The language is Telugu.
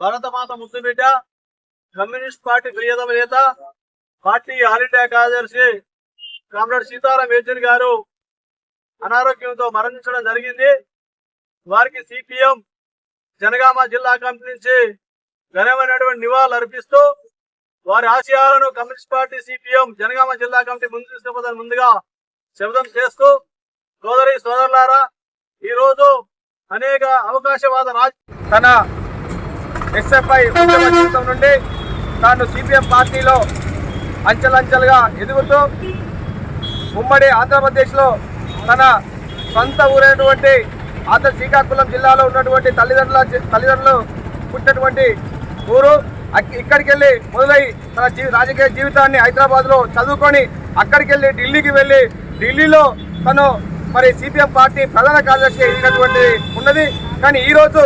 భరతమాత ముద్దుబిడ్డ కమ్యూనిస్ట్ పార్టీ ప్రియతమ నేత పార్టీ ఆల్ ఇండియా కార్యదర్శి కామ్రేడ్ సీతారాం యేచూరి గారు అనారోగ్యంతో మరణించడం జరిగింది. వారికి సిపిఎం జనగామ జిల్లా కమిటీ నుంచి ఘనమైనటువంటి నివాళులు అర్పిస్తూ వారి ఆశయాలను కమ్యూనిస్ట్ పార్టీ సిపిఎం జనగామ జిల్లా కమిటీ ముందు తీసుకుపోతాను ముందుగా శబ్దం చేస్తూ సోదరి సోదరులారా ఈ రోజు అనేక అవకాశవాద రాజ తన ఎస్ఎఫ్ఐ ఉద్యమ జీవితం నుండి తాను సిపిఎం పార్టీలో అంచెలంచెలుగా ఎదుగుతూ ఉమ్మడి ఆంధ్రప్రదేశ్లో తన సొంత ఊరైనటువంటి ఆంధ్ర శ్రీకాకుళం జిల్లాలో ఉన్నటువంటి తల్లిదండ్రుల తల్లిదండ్రులు పుట్టినటువంటి ఊరు. ఇక్కడికి వెళ్ళి మొదలై తన జీ రాజకీయ జీవితాన్ని హైదరాబాద్లో చదువుకొని అక్కడికి వెళ్ళి ఢిల్లీకి వెళ్ళి ఢిల్లీలో తను మరి సిపిఎం పార్టీ ప్రధాన కార్యదర్శి అయినటువంటి ఉన్నది. కానీ ఈరోజు